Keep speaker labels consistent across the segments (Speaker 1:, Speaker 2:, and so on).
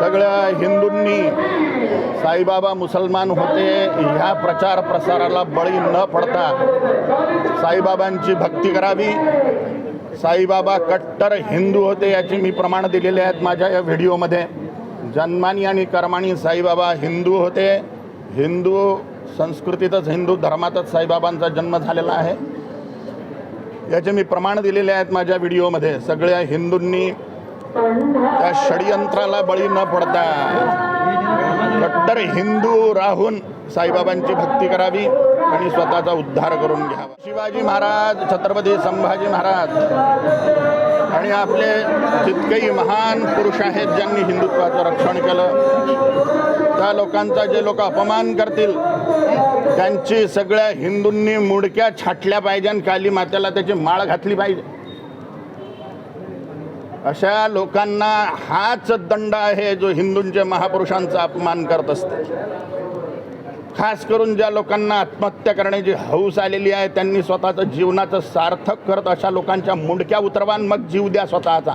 Speaker 1: सगळ्या हिंदूंनी साईबाबा मुसलमान होते ह्या प्रचार प्रसाराला बळी न पडता साईबाबांची भक्ती करावी. साईबाबा कट्टर हिंदू होते याची मी प्रमाण दिलेले आहेत माझ्या या व्हिडिओमध्ये. जन्मानी आणि कर्माणी साईबाबा हिंदू होते. हिंदू संस्कृतीतच हिंदू धर्मातच साईबाबांचा जन्म झालेला आहे. याचे मी प्रमाण दिलेले आहेत माझ्या व्हिडिओमध्ये. सगळ्या हिंदूंनी त्या षडयंत्राला बळी न पडता कट्टर हिंदू राहून साईबाबांची भक्ती करावी आणि स्वतःचा उद्धार करून घ्यावा. शिवाजी महाराज छत्रपती संभाजी महाराज आणि आपले जितकेही महान पुरुष आहेत ज्यांनी हिंदुत्वाचं रक्षण केलं त्या लोकांचा जे लोक अपमान करतील त्यांची सगळ्या हिंदूंनी मुडक्या छाटल्या पाहिजे आणि काली मातेला त्याची माळ घातली पाहिजे. अशा लोकांना हाच दंड आहे जो हिंदूंच्या महापुरुषांचा अपमान करत असते. खास करून ज्या लोकांना आत्महत्या करण्याची हौस आलेली आहे त्यांनी स्वतःचं जीवनाचं सार्थक करत अशा लोकांच्या मुंडक्या उतरवान मग जीव द्या स्वतःचा.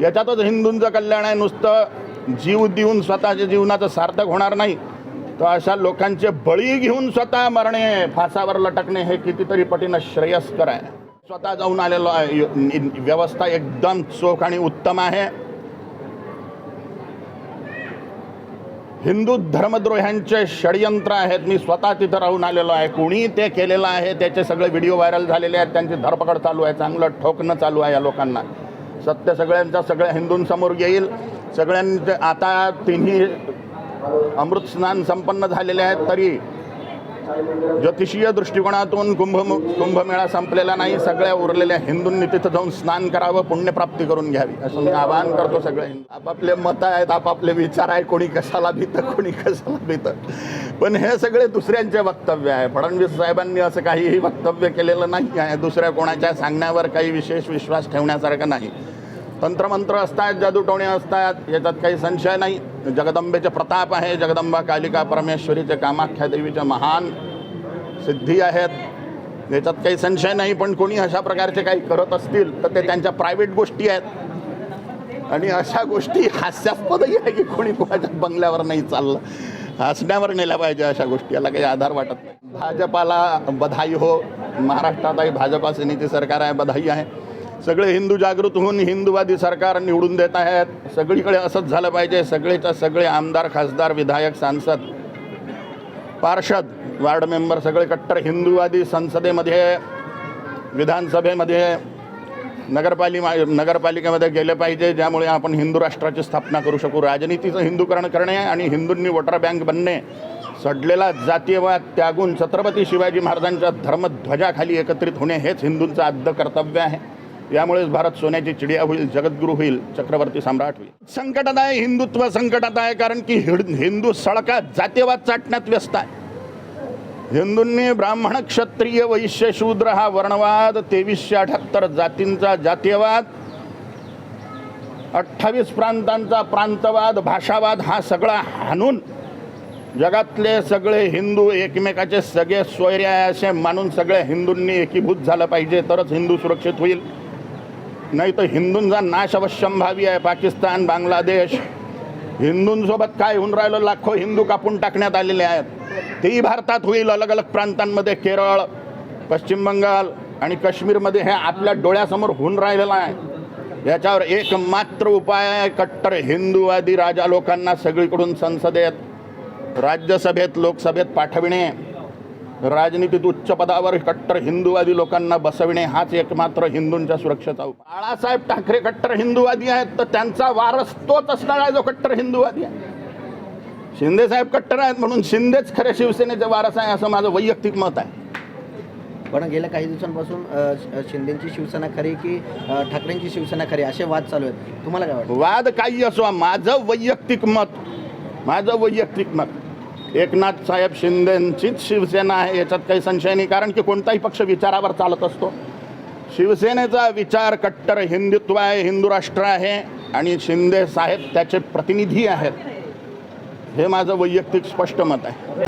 Speaker 1: याच्यातच हिंदूंचं कल्याण आहे नुसतं जीव देऊन स्वतःच्या जीवनाचं सार्थक होणार नाही. तर अशा लोकांचे बळी घेऊन स्वतः मरणे फासावर लटकणे हे कितीतरी पटीनं श्रेयस्कर आहे. स्वतः जाऊन आलेलो आहे. व्यवस्था एकदम चोख आणि उत्तम आहे. हिंदू धर्मद्रोह्यांचे षडयंत्र आहेत. मी स्वतः तिथं राहून आलेलो आहे. कुणी ते केलेलं आहे त्याचे सगळे व्हिडिओ व्हायरल झालेले आहेत. त्यांची धरपकड चालू आहे. चांगलं ठोकणं चालू आहे या लोकांना. सत्य सगळ्यांच्या सगळ्या हिंदूंसमोर येईल. सगळ्यांचे आता तिन्ही अमृत स्नान संपन्न झालेले आहेत. तरी ज्योतिषीय दृष्टिकोनातून कुंभ कुंभमेळा संपलेला नाही. सगळ्या उरलेल्या हिंदूंनी तिथं जाऊन स्नान करावं पुण्यप्राप्ती करून घ्यावी. असं मी आवाहन करतो सगळ्या हिंदू. आपापले मतं आहेत आपापले विचार आहे कोणी कशाला भीतं कोणी कशाला भीतं. पण हे सगळे दुसऱ्यांचे वक्तव्य आहे. फडणवीस साहेबांनी असं काहीही वक्तव्य केलेलं नाही आहे. दुसऱ्या कोणाच्या सांगण्यावर काही विशेष विश्वास ठेवण्यासारखं नाही. तंत्रमंत्र असतात जादूटोणे असतात याच्यात काही संशय नाही. जगदंबेचे प्रताप आहे जगदंबा कालिका परमेश्वरीचे कामाख्या देवीचे महान सिद्धी आहेत. याच्यात काही संशय नाही पण कोणी अशा प्रकारचे काही करत असतील तर ते त्यांच्या प्रायव्हेट गोष्टी आहेत. आणि अशा गोष्टी हास्यास्पदही आहे की कोणी कोणाच्या बंगल्यावर नाही चाललं. हसण्यावर नेल्या पाहिजे अशा गोष्टी याला काही आधार वाटत नाही. भाजपाला बधाई हो. महाराष्ट्रातही भाजपा सेनेची सरकार आहे बधाई आहे. सगळे हिंदू जागृत होऊन हिंदूवादी सरकार निवडून देत आहेत. सगळीकडे असंच झालं पाहिजे. सगळेच्या सगळे आमदार खासदार विधायक सांसद पार्षद वार्ड मेंबर सगळे कट्टर हिंदूवादी संसदेमध्ये विधानसभेमध्ये नगरपालिका नगरपालिकेमध्ये गेले पाहिजे. ज्यामुळे आपण हिंदू राष्ट्राची स्थापना करू शकू. राजनीतीचं हिंदूकरण करणे आणि हिंदूंनी वोटर बँक बनणे सडलेला जातीयवाद त्यागून छत्रपती शिवाजी महाराजांच्या धर्मध्वजाखाली एकत्रित होणे हेच हिंदूंचं आद्य कर्तव्य आहे. यामुळेच भारत सोन्याची चिडिया होईल जगद्गुरू होईल चक्रवर्ती सम्राट होईल. संकटात आहे हिंदुत्व संकटात आहे कारण की हिड- हिंदू सळका जातीयवाद चाटण्यात व्यस्त आहे. हिंदूंनी ब्राह्मण क्षत्रिय वैश्य शूद्र हा वर्णवाद तेवीसशे अठ्याहत्तर जातींचा जातीयवाद अठ्ठावीस प्रांतांचा प्रांतवाद भाषावाद हा सगळा हाणून जगातले सगळे हिंदू एकमेकाचे सगळे सोयरे आहे असे मानून सगळ्या हिंदूंनी एकीभूत झालं पाहिजे तरच हिंदू सुरक्षित होईल. नाही तर हिंदूंचा नाश अवश्यंभावी आहे. पाकिस्तान बांगलादेश. हिंदूंसोबत काय होऊन राहिलं? लाखो हिंदू कापून टाकण्यात आलेले आहेत. तेही भारतात होईल अलग अलग प्रांतांमध्ये. केरळ पश्चिम बंगाल आणि काश्मीरमध्ये हे आपल्या डोळ्यासमोर होऊन राहिलेलं आहे. याच्यावर एकमात्र उपाय आहे कट्टर हिंदूवादी राजा लोकांना सगळीकडून संसदेत राज्यसभेत लोकसभेत पाठविणे. राजनीतीत उच्च पदावर कट्टर हिंदूवादी लोकांना बसविणे हाच एकमात्र हिंदूंच्या सुरक्षेचा उपाय. बाळासाहेब ठाकरे कट्टर हिंदूवादी आहेत तर त्यांचा वारस तोच असणार आहे जो कट्टर हिंदूवादी आहे. शिंदे साहेब कट्टर आहेत म्हणून शिंदेच खरे शिवसेनेचे वारस आहे असं माझं वैयक्तिक मत आहे.
Speaker 2: पण गेल्या काही दिवसांपासून शिंदेची शिवसेना खरी की ठाकरेंची शिवसेना खरी असे वाद चालू आहेत? तुम्हाला काय वाटतं?
Speaker 1: वाद काही असो माझं वैयक्तिक मत माझं वैयक्तिक मत. एकनाथ साहेब शिंदेंचीच शिवसेना आहे याच्यात काही संशय नाही. कारण की कोणताही पक्ष विचारावर चालत असतो. शिवसेनेचा विचार कट्टर हिंदुत्व आहे हिंदू राष्ट्र आहे आणि शिंदे साहेब त्याचे प्रतिनिधी आहेत. हे माझं वैयक्तिक स्पष्ट मत आहे.